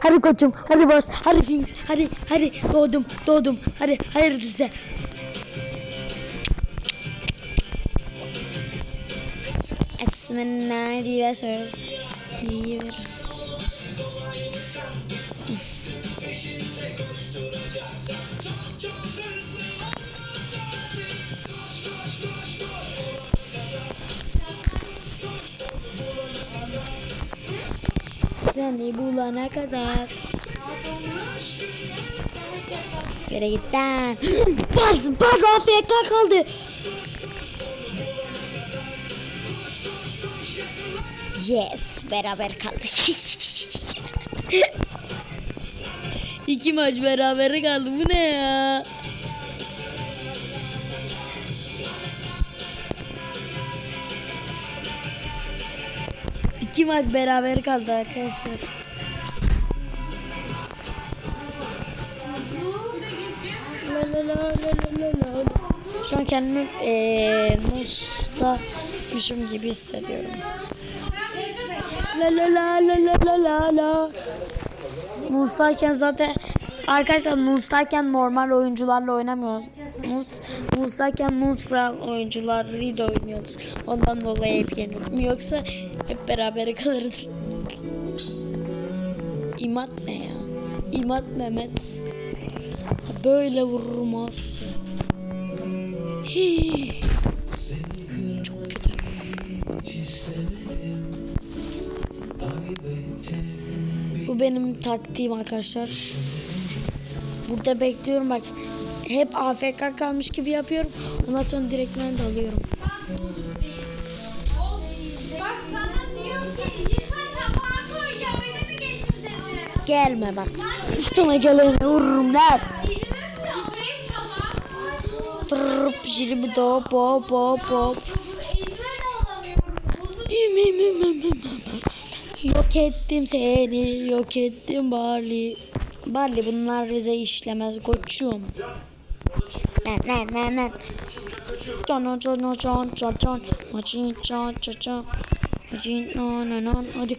Hadi koçum, hadi bas, hadi Finks, hadi, hadi doğdum, doğdum, hadi hayırlısı size. Esmen diye söylüyor. Seni bulana kadar. Yere git lan. Bas bas AFK kaldı. Yes beraber kaldık. İki maç beraber kaldı. Bu ne ya? İki maç beraber kaldı arkadaşlar. La la la la la la la. Şu an kendimi eee Mustafa'mışım gibi hissediyorum. La la la la la la la la. Mustayken zaten arkadaşlar Mustayken normal oyuncularla oynamıyoruz. Mus Mustayken Mustral oyuncularıyla oynuyoruz. Ondan dolayı hep yenildim. Yoksa hep beraber kalırdık. İmat ne ya? İmat Mehmet. Böyle vururum kötü. Bu benim taktiğim arkadaşlar. Burada bekliyorum bak. Hep AFK kalmış gibi yapıyorum. Ondan sonra direktmen de alıyorum. Gelme bak. Üstüne gelene vururum lan. Tırrıp jiribi hop hop hop hop. Yok ettim seni, yok ettim Barley. Barley bunlar bize işlemez koçum. Ne ne ne ne. Can can can can can. Macin can can can. Macin no no no. Hadi.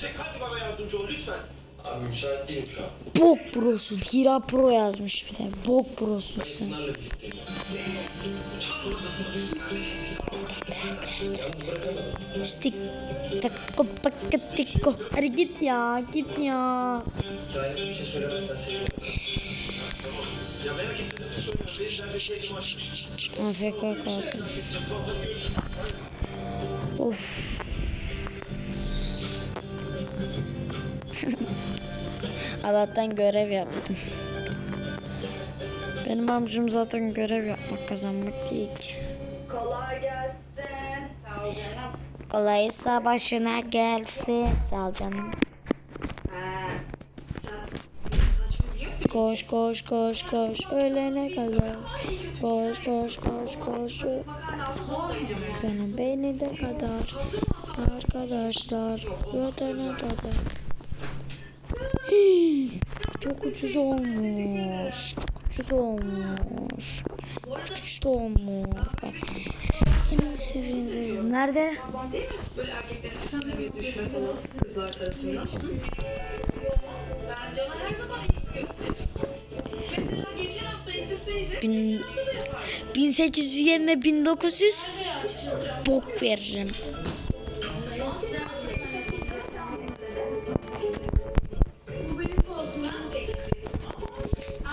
Çek hadi bana yardımcı ol lütfen. Abi müsait değilim şu an. Bok prosun. Hira pro yazmış bize. Bok prosun sen. Stik. Takko paketiko. Hadi git ya git ya. AFK kaldı. Of. Allah'tan görev yaptım. Benim amcım zaten görev yapmak kazanmak değil ki. Kolay gelsin. Sağ ol canım. Kolaysa başına gelsin. Sağ ol canım. Koş koş koş koş ölene kadar. Koş koş koş koş. Senin beni de kadar. Arkadaşlar ödene kadar. Çok ucuz olmuş. Çok ucuz olmuş. Çok ucuz olmuş. Bak. En sevdiğiniz nerede? Böyle erkeklerin üstünde bir düşme falan kızlar tarafından. Ben Can'a her zaman iyi gösteririm. Mesela geçen hafta isteseydi Bin, 1800 yerine 1900 bok veririm.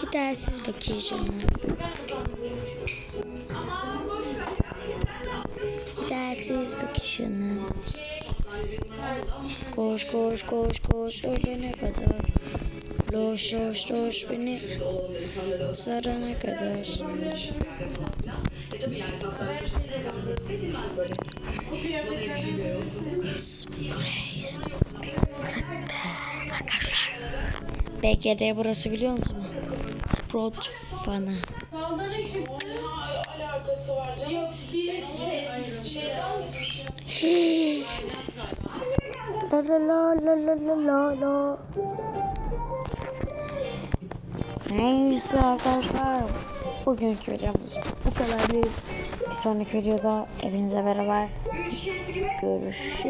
Gidersiz bakacağım. Gidersiz bakışını. Koş koş koş koş ölene kadar. Loş loş loş beni sarana kadar. Sprey, sprey. Arkadaşlar. BGD burası biliyor musunuz? Sprot fanı. Falları çıktı. alakası var canım. Yok birisi. Şeyden La la la la la la la la. Neyse arkadaşlar. Bugünkü videomuz bu kadar değil. Bir sonraki videoda hepinize beraber görüşürüz.